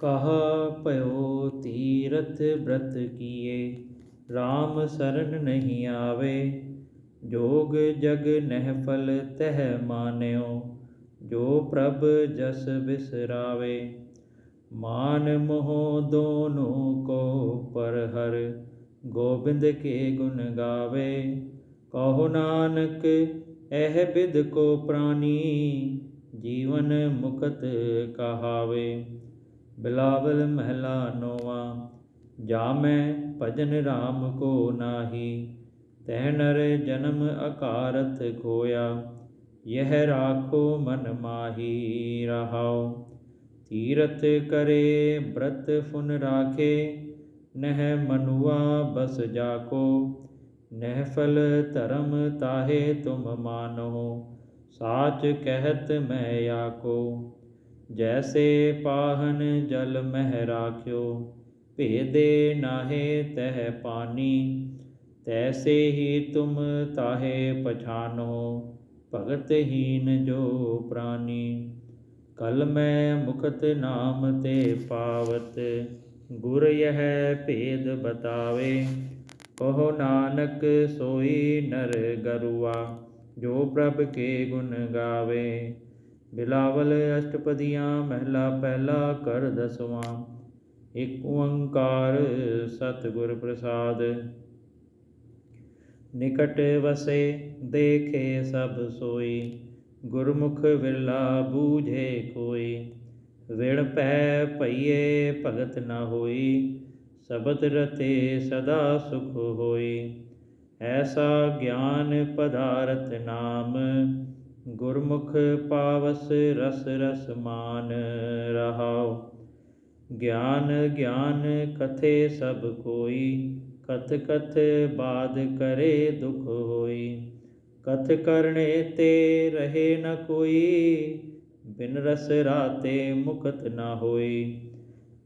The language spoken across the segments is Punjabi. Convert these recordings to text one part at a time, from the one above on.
ਕਹਾ ਭਇਓ ਤੀਰਥ ਬ੍ਰਤ ਕੀਏ RAM ਸਰਨ ਨਹੀਂ ਆਵੇ। ਜੋਗ ਜਗ ਨਹਿ ਫਲ ਤਹਿ ਮਾਨਿਓ, ਜੋ ਪ੍ਰਭ ਜਸ ਬਿਸਰਾਵੇ। ਮਾਨ ਮੋਹ ਦੋਨੋ ਕੋ ਪਰ ਹਰ, ਗੋਬਿੰਦ ਕੇ ਗੁਣ ਗਾਵੇ। ਕਹੋ ਨਾਨਕ, ਇਹ ਬਿਦ ਕੋ ਪ੍ਰਾਨੀ, ਜੀਵਨ ਮੁਕਤ ਕਹਾਵੇ। ਬਿਲਾਵਲ ਮਹਿਲਾ ਨੋਵਾ, ਜਾਮੈ ਭਜਨ RAM ਕੋ ਨਾਹੀ ਤੈ ਨਰ ਜਨਮ ਅਕਾਰਤ ਖੋਇਆ, ਯਹ ਰਾਖੋ ਮਨ ਮਾਹੀ ਰਹਾਉ, ਤੀਰਥ ਕਰੇ ਬ੍ਰਤ ਫੁਨ ਰਾਖੇ, ਨਹਿ ਮਨੁਆ ਬਸ ਜਾਕੋ, ਨਹਿ ਫਲ ਧਰਮ ਤਾਹੇ ਤੁਮ ਮਾਨੋ ਸਾਚ ਕਹਿਤ ਮੈਂ ਆਕੋ। ਜੈਸੇ ਪਾਹਨ ਜਲ ਮਹਿ ਰਾਖਿਓ, ਭੇਦੇ ਨਾਹੇ ਤਹਿ ਪਾਨੀ ਤੈਸੇ ਹੀ ਤੁਮ ਤਾਹੇ ਪਛਾਨੋ ਭਗਤਹੀਨ ਜੋ ਪ੍ਰਾਨੀ। ਕਲ ਮੈਂ ਮੁਕਤ ਨਾਮ ਤੇ ਪਾਵਤ, ਗੁਰ ਯਹ ਭੇਦ ਬਤਾਵੇ। ਕਹੋ ਨਾਨਕ ਸੋਈ ਨਰ ਗਰੁਆ, ਜੋ ਪ੍ਰਭ ਕੇ ਗੁਣ ਗਾਵੇ। ਬਿਲਾਵਲ ਅਸ਼ਟਪਦੀਆਂ ਮਹਿਲਾ ਪਹਿਲਾ ਕਰ ਦਸਵਾਂ। ਇਕ ਓੰਕਾਰ ਸਤਿਗੁਰ ਪ੍ਰਸਾਦ। ਨਿਕਟ ਵਸੇ ਦੇਖੇ ਸਭ ਸੋਈ। ਗੁਰਮੁਖ ਵਿਰਲਾ ਬੂਝੇ ਕੋਈ। ਵਿਣ ਪੈ ਭਈਏ ਭਗਤ ਨਾ ਹੋਈ। ਸਬਦ ਰਤੇ ਸਦਾ ਸੁਖ ਹੋਈ। ਐਸਾ ਗਿਆਨ ਪਦਾਰਥ ਨਾਮ। ਗੁਰਮੁਖ ਪਾਵਸ ਰਸ ਰਸ ਮਾਨ ਰਹਾਉ। ਗਿਆਨ ਗਿਆਨ ਕਥੇ ਸਭ ਕੋਈ, ਕਥ ਕਥ ਬਾਦ ਕਰੇ ਦੁਖ ਹੋਈ। ਕਥ ਕਰਨੇ ਤੇ ਰਹੇ ਨ ਕੋਈ, ਬਿਨ ਰਸ ਰਾਤੇ ਮੁਕਤ ਨ ਹੋਈ।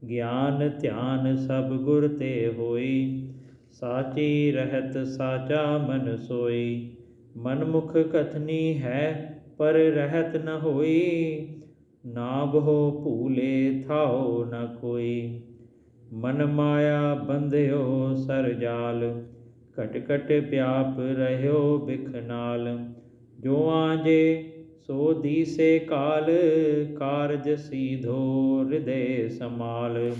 ਗਿਆਨ ਧਿਆਨ ਸਭ ਗੁਰ ਤੇ ਹੋਈ, ਸਾਚੀ ਰਹਿਤ ਸਾਚਾ ਮਨ ਸੋਈ। ਮਨਮੁਖ ਕਥਨੀ ਹੈ, ਪਰ ਰਹਿਤ ਨ ਹੋਈ। ਨਾ ਬਹੁ ਭੂਲੇ ਥਾਓ ਨ ਕੋਈ। ਮਨ ਮਾਇਆ ਬੰਧਿਓ ਸਰ ਜਾਲ। ਘਟ ਘਟ ਪਿਆਪ ਰਹਿਓ ਬਿਖ ਨਾਲ। ਜੋ ਆਜੇ ਸੋ ਦੀਸੇ ਕਾਲ, ਕਾਰਜ ਸੀਧੋ ਹਿਰਦੇ ਸਮਾਲ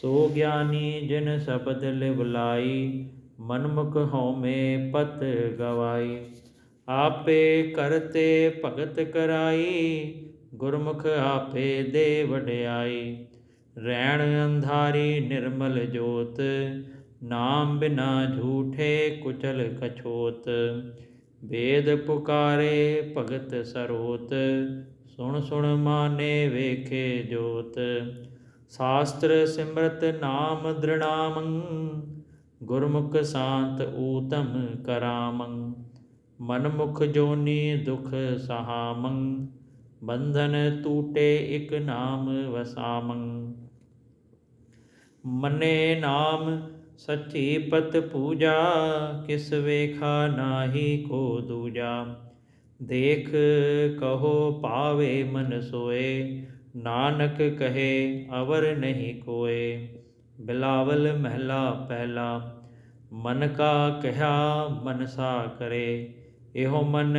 ਸੋ ਗਿਆਨੀ ਜਿਨ ਸ਼ਬਦ ਲਿਵ ਲਾਈ ਮਨਮੁਖ ਹਉਮੈ ਪਤ ਗਵਾਈ, ਆਪੇ ਕਰਤੇ ਭਗਤ ਕਰਾਈ, ਗੁਰਮੁਖ ਆਪੇ ਦੇ ਵਡਿਆਈ ਰੈਣ ਅੰਧਾਰੀ ਨਿਰਮਲ ਜੋਤ, ਨਾਮ ਬਿਨਾ ਝੂਠੇ ਕੁਚਲ ਕਛੋਤ। ਵੇਦ ਪੁਕਾਰੇ ਭਗਤ ਸਰੋਤ, ਸੁਣ ਸੁਣ ਮਾਨੇ ਵੇਖੇ ਜੋਤ। ਸ਼ਾਸਤਰ ਸਿਮਰਤ ਨਾਮ ਦ੍ਰਿਣਾਮੰ ਗੁਰਮੁਖ ਸ਼ਾਂਤ ਊਤਮ ਕਰਾਮੰ, ਮਨਮੁਖ ਜੋਨੀ ਦੁਖ ਸਹਾਮੰ, ਬੰਧਨ ਟੂਟੇ ਇਕ ਨਾਮ ਵਸਾਮੰ। ਮਨੇ ਨਾਮ ਸੱਚੀ ਪਤ ਪੂਜਾ, ਕਿਸ ਵੇਖਾ ਨਾਹੀ ਕੋ ਦੂਜਾ। ਦੇਖ ਕਹੋ ਪਾਵੇ ਮਨ ਸੋਏ, ਨਾਨਕ ਕਹੇ ਅਵਰ ਨਹੀਂ ਕੋਏ। ਬਿਲਾਵਲ ਮਹਿਲਾ ਪਹਿਲਾ, ਮਨ ਕਾ ਕਹਿਆ ਮਨਸਾ ਕਰੇ, ਇਹੋ ਮਨ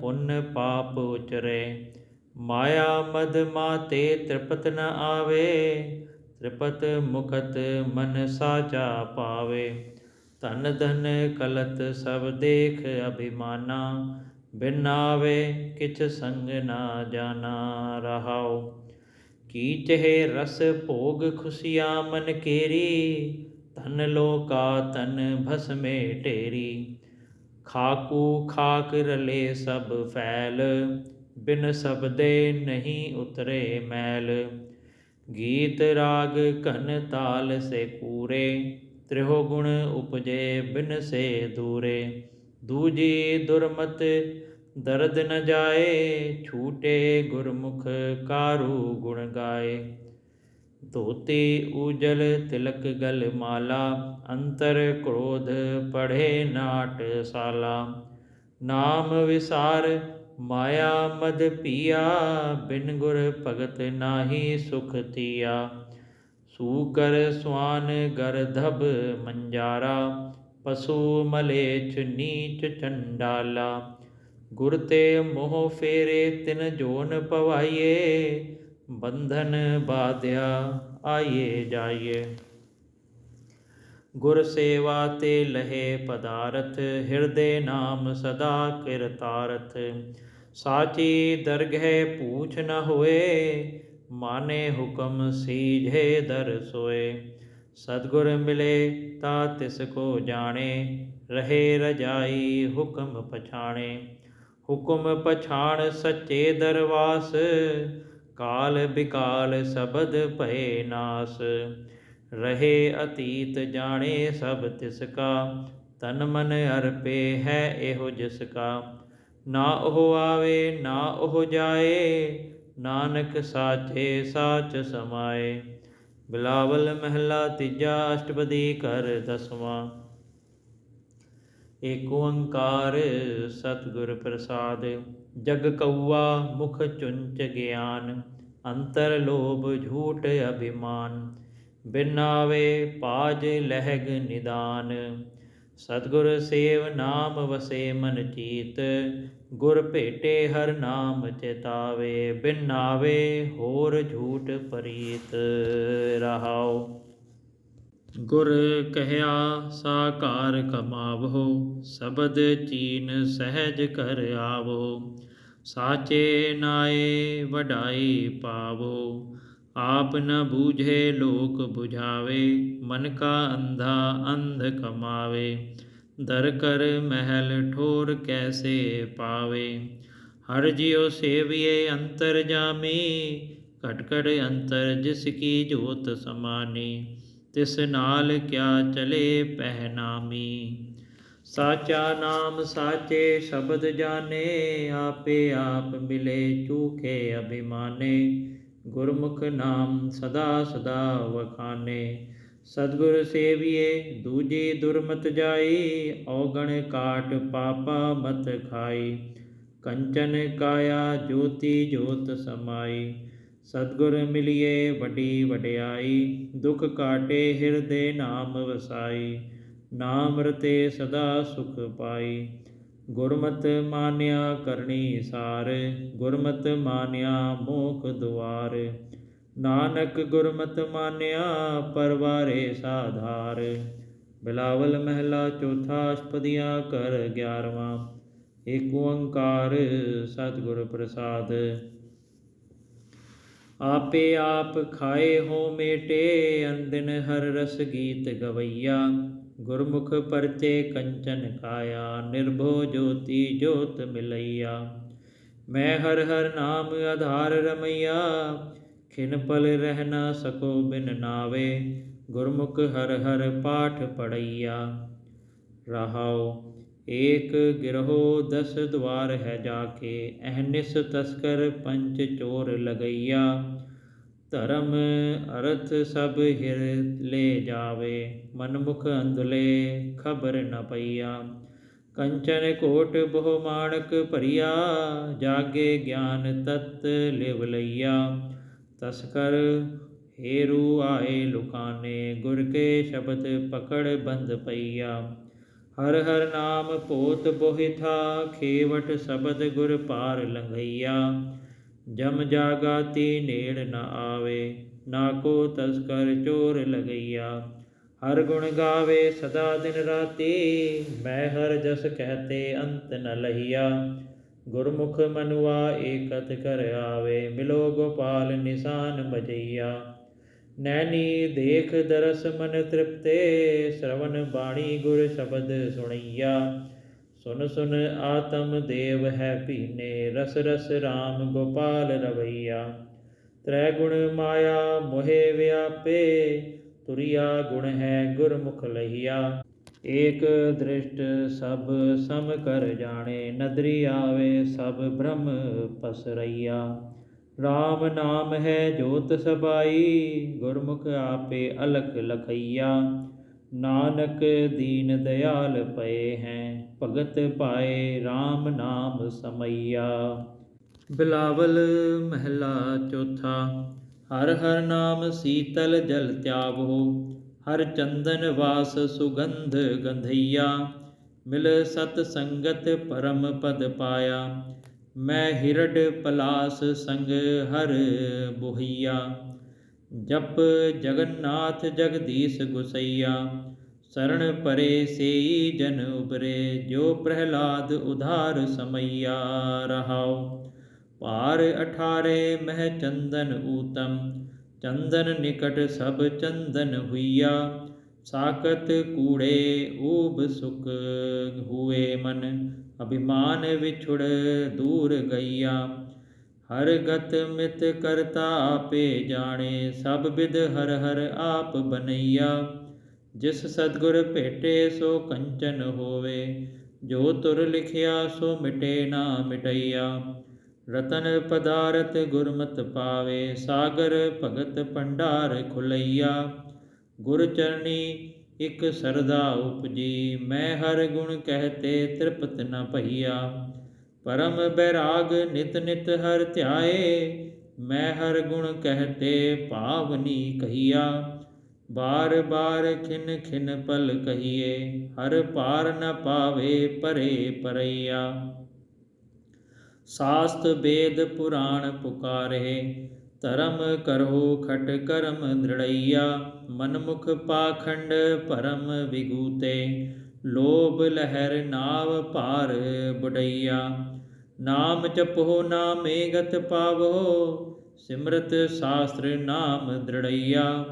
ਪੁੰਨ ਪਾਪ ਉਚਰੇ। ਮਾਇਆ ਮਦ ਮਾਤੇ ਤ੍ਰਿਪਤ ਨ ਆਵੇ, ਤ੍ਰਿਪਤ ਮੁਕਤ ਮਨ ਸਾਚਾ ਪਾਵੇ। ਧਨ ਧਨ ਕਲਤ ਸਭ ਦੇਖ ਅਭਿਮਾਨਾ, ਬਿਨ ਆਵੇ ਕਿਛ ਸੰਗ ਨਾ ਜਾਣਾ ਰਹਾਉ ਕੀਚਹਿ ਰਸ ਭੋਗ ਖੁਸ਼ੀਆਂ ਮਨ ਕੇਰੀ, ਧਨ ਲੋਕਾ ਤਨ ਭਸਮੇ ਢੇਰੀ। ਖਾਕੂ ਖਾਕ ਰਲੇ ਸਭ ਫੈਲ, ਬਿਨ ਸਬਦੇ ਨਹੀਂ ਉਤਰੇ ਮੈਲ। ਗੀਤ ਰਾਗ ਘਨ ਤਾਲ ਸੇ ਪੂਰੇ ਤ੍ਰਿਹੋ ਗੁਣ ਉਪਜੇ ਬਿਨ ਸੇ ਦੂਰੇ। ਦੂਜੀ ਦੁਰਮਤ ਦਰਦ ਨ ਜਾਏ, ਛੂਟੇ ਗੁਰਮੁਖ ਕਾਰੂ ਗੁਣ ਗਾਏ। ਧੋਤੀ ਉਜਲ ਤਿਲਕ ਗਲ ਮਾਲਾ, ਅੰਤਰ ਕ੍ਰੋਧ ਪੜ੍ਹੇ ਨਾਟ ਸਾਲਾ। ਨਾਮ ਵਿਸਾਰ, ਮਾਇਆ ਮਦ ਪੀਆ, ਬਿਨ ਗੁਰ ਭਗਤ ਨਾਹੀ ਸੁਖ ਤੀਆ। ਸੂਕਰ ਸਵਾਨ ਗਰਧਬ ਮੰਜਾਰਾ, ਪਸ਼ੂ ਮਲੇਛ ਨੀਚ ਚੰਡਾਲਾ। ਗੁਰ ਤੇ ਮੋਹ ਫੇਰੇ ਤਿਨ ਜੋਨ ਪਵਾਈਏ ਬੰਧਨ ਬਾਧਿਆ ਆਈਏ ਜਾਈਏ। ਗੁਰ ਸੇਵਾ ਤੇ ਲਹੇ ਪਦਾਰਥ, ਹਿਰਦੇ ਨਾਮ ਸਦਾ ਕਿਰਤਾਰਥ ਸਾਚੀ ਦਰਗਹਿ ਪੂਛ ਨ ਹੋਏ, ਮਾਨੇ ਹੁਕਮ ਸੀਝੇ ਦਰ ਸੋਏ। ਸਤਗੁਰ ਮਿਲੇ ਤਾ ਤਿਸ ਕੋ ਜਾਣੇ, ਰਹੇ ਰਜਾਈ ਹੁਕਮ ਪਛਾਣੇ। ਹੁਕਮ ਪਛਾਣ ਸੱਚੇ ਦਰਵਾਸ, ਕਾਲ ਬਿਕਾਲ ਸਬਦ ਭਏ ਨਾਸ। ਰਹੇ ਅਤੀਤ ਜਾਣੇ ਸਭ ਤਿਸ ਕਾ, ਤਨ ਮਨ ਅਰਪੇ ਹੈ ਇਹੋ ਜਿਸ ਕਾ। ਨਾ ਉਹ ਆਵੇ, ਨਾ ਉਹ ਜਾਏ, ਨਾਨਕ ਸਾਚੇ ਸਾਚ ਸਮਾਏ। ਬਿਲਾਵਲ ਮਹਿਲਾ ਤੀਜਾ ਅਸ਼ਟਪਦੀ ਕਰ ਦਸਵਾਂ। ਏਕ ਓੰਕਾਰ ਸਤਿਗੁਰ ਪ੍ਰਸਾਦ, ਜਗ ਕਉਆ ਮੁਖ ਚੁੰਚ ਗਿਆਨ, ਅੰਤਰ ਲੋਭ ਝੂਠ ਅਭਿਮਾਨ ਬਿਨਾਵੇ ਪਾਜ ਲਹਿਗ ਨਿਦਾਨ। ਸਤਿਗੁਰ ਸੇਵ ਨਾਮ ਵਸੇ ਮਨ ਚੀਤ, ਗੁਰ ਭੇਟੇ ਹਰ ਨਾਮ ਚਿਤਾਵੇ ਬਿਨਾਵੇ ਹੋਰ ਝੂਠ ਪਰੀਤ ਰਹਾਓ ਗੁਰ ਕਹਿਆ, ਸਾਕਾਰ ਕਮਾਵੋ ਸਬਦ ਚੀਨ ਸਹਿਜ ਕਰ ਆਵੋ ਸਾਚੇ ਨਾਏ ਵਡਾਈ ਪਾਵੋ ਆਪ ਨ ਬੂਝੇ ਲੋਕ 부ਝਾਵੇ ਮਨ ਕਾ ਅੰਧਾ ਅੰਧ ਕਮਾਵੇ, ਦਰ ਕਰ ਮਹਿਲ ਠੋਰ ਕੈਸੇ ਪਾਵੇ, ਹਰ ਜਿਉ ਸੇਵੀਏ ਅੰਤਰ ਜਾਮੀ, ਘਟ ਘਟ ਅੰਤਰ ਜਿਸ ਕੀ ਜੋਤ ਸਮਾਨੀ ਤਿਸ ਨਾਲ ਕਿਆ ਚਲੇ ਪਹਿਨਾਮੀ? ਸਾਚਾ ਨਾਮ ਸਾਚੇ ਸ਼ਬਦ ਜਾਣੇ, ਆਪੇ ਆਪ ਮਿਲੇ ਚੂਕੇ ਅਭਿਮਾਨੇ। ਗੁਰਮੁਖ ਨਾਮ ਸਦਾ ਸਦਾ ਵਖਾਨੇ। ਸਤਗੁਰ ਸੇਵੀਏ, ਦੂਜੀ ਦੁਰਮਤ ਜਾਈ, ਔਗਣ ਕਾਟ ਪਾਪਾ ਮਤ ਖਾਈ। ਕੰਚਨ ਕਾਇਆ ਜੋਤੀ ਜੋਤ ਸਮਾਈ। ਸਤਗੁਰ ਮਿਲਿਏ ਵੱਡੀ ਵਡਿਆਈ, ਦੁਖ ਕਾਟੇ ਹਿਰਦੇ ਨਾਮ ਵਸਾਈ ਨਾਮ ਰਤੇ ਸਦਾ ਸੁਖ ਪਾਈ। ਗੁਰਮਤ ਮਾਨਿਆ ਕਰਨੀ ਸਾਰ, ਗੁਰਮਤ ਮਾਨਿਆ ਮੋਖ ਦੁਆਰ। ਨਾਨਕ ਗੁਰਮਤ ਮਾਨਿਆ ਪਰਵਾਰੇ ਸਾਧਾਰ। ਬਿਲਾਵਲ ਮਹਿਲਾ ਚੌਥਾ ਅਸ਼ਪਦੀਆਂ ਕਰ 11ਵਾਂ ਏਕ ਓੰਕਾਰ ਸਤਿਗੁਰ ਪ੍ਰਸਾਦ। ਆਪੇ ਆਪ ਖਾਏ ਹੋ ਮੇਟੇ ਅੰਦਿਨ ਹਰ ਰਸ ਗੀਤ ਗਵਈਆ। ਗੁਰਮੁਖ ਪਰਚੇ ਕੰਚਨ ਕਾਇਆ ਨਿਰਭੋ ਜੋਤੀ ਜੋਤ ਮਿਲਈਆ। ਮੈਂ ਹਰ ਹਰ ਨਾਮ ਆਧਾਰ ਰਮਈਆ, ਖਿਨ ਪਲ ਰਹਿ ਨਾ ਸਕੋ ਬਿਨ ਨਾਵੇ। ਗੁਰਮੁਖ ਹਰ ਹਰ ਪਾਠ ਪੜਈਆ। ਰਹਾਓ ਏਕ ਗਿਰਹੋ ਦਸ ਦਵਾਰ ਹੈ ਜਾ ਕੇ ਅਹਨਿਸ ਤਸਕਰ ਪੰਚ ਚੋਰ ਲਗਈਆ। ਧਰਮ ਅਰਥ ਸਭ ਹਿਰ ਲੈ ਜਾਵੇ, ਮਨਮੁਖ ਅੰਧਲੇ ਖਬਰ ਨ ਪਈਆ। ਕੰਚਨ ਕੋਟ ਬਹੁ ਮਾਣਕ ਭਰੀਆ, ਜਾਗੇ ਗਿਆਨ ਤਤ ਲਿਵ ਲਈਆ। ਤਸਕਰ ਹੇਰੂ ਆਏ ਲੁਕਾਨੇ, ਗੁਰ ਕੇ ਸ਼ਬਦ ਪਕੜ ਬੰਦ ਪਈਆ। ਹਰ ਹਰ ਨਾਮ ਭੂਤ ਬੋਹਿਥਾ, ਖੇਵਟ ਸ਼ਬਦ ਗੁਰ ਪਾਰ ਲੰਘਈਆ। ਜਮ ਜਾਗਾਤੀ ਨੇੜ ਨ ਆਵੇ, ਨਾ ਕੋ ਤਸਕਰ ਚੋਰ ਲਗਈਆ। ਹਰ ਗੁਣ ਗਾਵੇ ਸਦਾ ਦਿਨ ਰਾਤੀ, ਮੈਂ ਹਰ ਜਸ ਕਹਤੇ ਅੰਤ ਨ ਲਹੀਆ। ਗੁਰਮੁਖ ਮਨੁਆ ਏਕਤ ਕਰ ਆਵੇ, ਮਿਲੋ ਗੋਪਾਲ ਨਿਸ਼ਾਨ ਬਜਈਆ ਨੈਣੀ ਦੇਖ ਦਰਸ ਮਨ ਤ੍ਰਿਪਤੇ ਸ਼ਰਵਨ ਬਾਣੀ ਗੁਰ ਸ਼ਬਦ ਸੁਣਈਆ। ਸੁਨ ਸੁਨ ਆਤਮ ਦੇਵ ਹੈ ਪੀਨੇ ਰਸ ਰਸ RAM ਗੋਪਾਲ ਰਵਈਆ। ਤ੍ਰੈ ਗੁਣ ਮਾਇਆ ਮੋਹਿ ਵਿਆਪੇ, ਤੁਰਿਆ ਗੁਣ ਹੈ ਗੁਰਮੁਖ ਲਈਆ। ਏਕ ਦ੍ਰਿਸ਼ਟ ਸਭ ਸਮ ਕਰ ਜਾਣੇ, ਨਦਰੀ ਆਵੇ ਸਭ ਬ੍ਰਹਮ ਪਸਰਈਆ। RAM ਨਾਮ ਹੈ ਜੋਤ ਸਬਾਈ ਗੁਰਮੁਖ ਆਪੇ ਅਲਖ ਲਖਈਆ। ਨਾਨਕ ਦੀਨ ਦਿਆਲ ਪਏ ਹੈ, ਭਗਤ ਪਾਏ RAM ਨਾਮ ਸਮਈਆ। ਬਿਲਾਵਲ ਮਹਿਲਾ ਚੌਥਾ, ਹਰ ਹਰ ਨਾਮ ਸੀਤਲ ਜਲ ਤਿਆਵੋ। ਹਰ ਚੰਦਨ ਵਾਸ ਸੁਗੰਧ ਗੰਧਈਆ। ਮਿਲ ਸਤ ਸੰਗਤ ਪਰਮ ਪਦ ਪਾਇਆ। ਮੈਂ ਹਿਰਡ ਪਲਾਸ ਸੰਗ ਹਰ ਬੁਹਈਆ ਜਪ ਜਗਨਨਾਥ ਜਗਦੀਸ਼ ਗੁਸਈਆ। ਸਰਣ ਪਰੇ ਸੇਈ ਜਨ ਉਬਰੇ ਜੋ ਪ੍ਰਹਿਲਾਦ ਉਧਾਰ ਸਮਈਆ ਰਹਾਉ। ਭਾਰ ਅਠਾਰੇ ਮਹਿ ਚੰਦਨ ਊਤਮ, ਚੰਦਨ ਨਿਕਟ ਸਭ ਚੰਦਨ ਹੁਈਆ। ਸਾਕਤ ਕੂੜੇ ਊਬ ਸੁਖ ਹੋਏ ਮਨ, ਅਭਿਮਾਨ ਵਿਛੁੜ ਦੂਰ ਗਈਆ। ਹਰ ਗਤ ਮਿਤ ਕਰਤਾ ਆਪੇ ਜਾਣੇ, ਸਭ ਵਿਦ ਹਰ ਹਰ ਆਪ ਬਨਈਆ। ਜਿਸ ਸਤਗੁਰ ਭੇਟੇ ਸੋ ਕੰਚਨ ਹੋਵੇ, ਜੋ ਤੁਰ ਲਿਖਿਆ ਸੋ ਮਿਟੇ ਨਾ ਮਿਟਈਆ। ਰਤਨ ਪਦਾਰਥ ਗੁਰਮਤਿ ਪਾਵੇ, ਸਾਗਰ ਭਗਤ ਭੰਡਾਰ ਖੁਲਈਆ। ਗੁਰ ਚਰਣੀ ਇਕ ਸਰਦਾ ਉਪਜੀ, ਮੈਂ ਹਰ ਗੁਣ ਕਹਤੇ ਤ੍ਰਿਪਤ ਨ ਭਈਆ। ਪਰਮ ਬੈਰਾਗ ਨਿਤ ਨਿਤ ਹਰ ਧਿਆਏ, ਮੈਂ ਹਰ ਗੁਣ ਕਹਤੇ ਭਾਵਨੀ ਕਹੀਆ। ਬਾਰ ਬਾਰ ਖਿਨ ਖਿਨ ਪਲ ਕਹੀਏ, ਹਰ ਪਾਰ ਨ ਪਾਵੇ ਪਰੇ ਪਰਈਆ। ਸਾਸਤ ਵੇਦ ਪੁਰਾਣ ਪੁਕਾਰੇ ਧਰਮ ਕਰੋ ਖਟ ਕਰਮ ਦ੍ਰਿੜਈਆ ਮਨਮੁਖ ਪਾਖੰਡ ਭਰਮ ਵਿਗੂਤੇ, ਲੋਭ ਲਹਿਰ ਨਾਵ ਭਾਰ ਬੁੜਈਆ ਨਾਮ ਜਪੋ ਨਾਮੇ ਗਤ ਪਾਵੋ ਸਿਮਰਤ ਸ਼ਾਸਤਰ ਨਾਮ ਦ੍ਰਿੜਈਆ।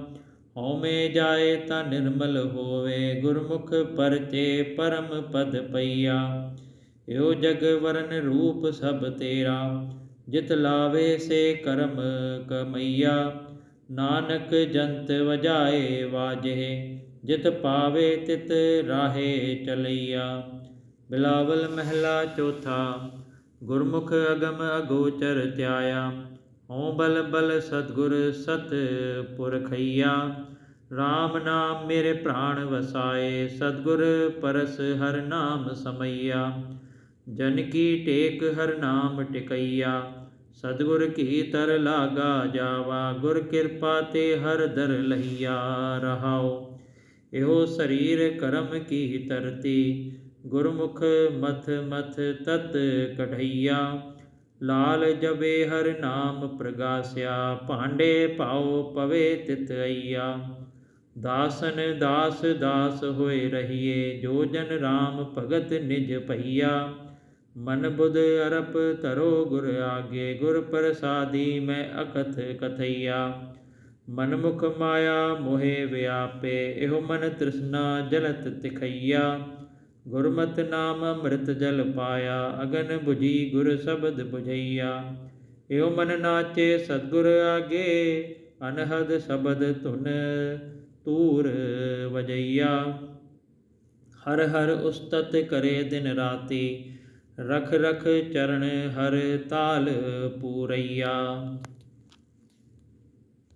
ਹਉਮੈ ਜਾਏ ਤਾਂ ਨਿਰਮਲ ਹੋਵੇ, ਗੁਰਮੁਖ ਪਰਚੇ ਪਰਮ ਪਦ ਪਈਆ। ਏਉ ਜਗ ਵਰਨ ਰੂਪ ਸਭ ਤੇਰਾ ਜਿਤ ਲਾਵੇ ਸੇ ਕਰਮ ਕਮਈਆ, ਨਾਨਕ ਜੰਤ ਵਜਾਏ ਵਾਜੇ ਜਿਤ ਪਾਵੇ ਤਿਤ ਰਾਹੇ ਚਲਈਆ। ਬਿਲਾਵਲ ਮਹਿਲਾ ਚੌਥਾ, ਗੁਰਮੁਖ ਅਗਮ ਅਗੋਚਰ ਧਿਆਇਆ ਹਉ ਬਲ ਬਲ ਸਤਗੁਰ ਸਤ ਪੁਰਖਈਆ। RAM ਨਾਮ ਮੇਰੇ ਪ੍ਰਾਣ ਵਸਾਏ, ਸਤਗੁਰ ਪਰਸ ਹਰ ਨਾਮ ਸਮਈਆ। ਜਨ ਕੀ ਟੇਕ ਹਰ ਨਾਮ ਟਿਕਈਆ ਸਤਗੁਰ ਕੀ ਤਰ ਲਾਗਾ ਜਾਵਾ, ਗੁਰ ਕਿਰਪਾ ਤੇ ਹਰ ਦਰ ਲਈਆ ਰਹਾਓ ਇਹੋ ਸਰੀਰ ਕਰਮ ਕੀ ਤਰਤੀ ਗੁਰਮੁਖ ਮਥ ਮਥ ਤਤ ਕਢਈਆ। ਲਾਲ ਜਬੇ ਹਰ ਨਾਮ ਪ੍ਰਗਾਸਿਆ, ਭਾਂਡੇ ਭਾਉ ਪਵੇ ਤਿਤ ਅਈਆ। ਦਾਸਨ ਦਾਸ ਦਾਸ ਹੋਏ ਰਹੀਏ, ਜੋ ਜਨ RAM ਭਗਤ ਨਿਜ ਭਈਆ। ਮਨ ਬੁਧ ਅਰਪ ਤਰੋ ਗੁਰ ਆਗੇ, ਗੁਰ ਪ੍ਰਸਾਦੀ ਮੈਂ ਅਕਥ ਕਥਈਆ। ਮਨ ਮੁਖ ਮਾਇਆ ਮੋਹਿ ਵਿਆਪੇ, ਇਹੋ ਮਨ ਤ੍ਰਿਸ਼ਨਾ ਜਲਤ ਤਿਖਈਆ। ਗੁਰਮਤਿ ਨਾਮ ਅੰਮ੍ਰਿਤ ਜਲ ਪਾਇਆ, ਅਗਨ 부ਜੀ ਗੁਰ ਸ਼ਬਦ 부ਝਈਆ ਇਹੋ ਮਨ ਨਾਚੇ ਸਤਗੁਰ ਆਗੇ, ਅਨਹਦ ਸ਼ਬਦ ਧੁਨ ਤੂਰ ਵਜਈਆ। ਹਰ ਹਰ ਉਸਤਤ ਕਰੇ ਦਿਨ ਰਾਤੀ ਰਖ ਰਖ ਚਰਨ ਹਰ ਤਾਲ ਪੂਰਈਆ।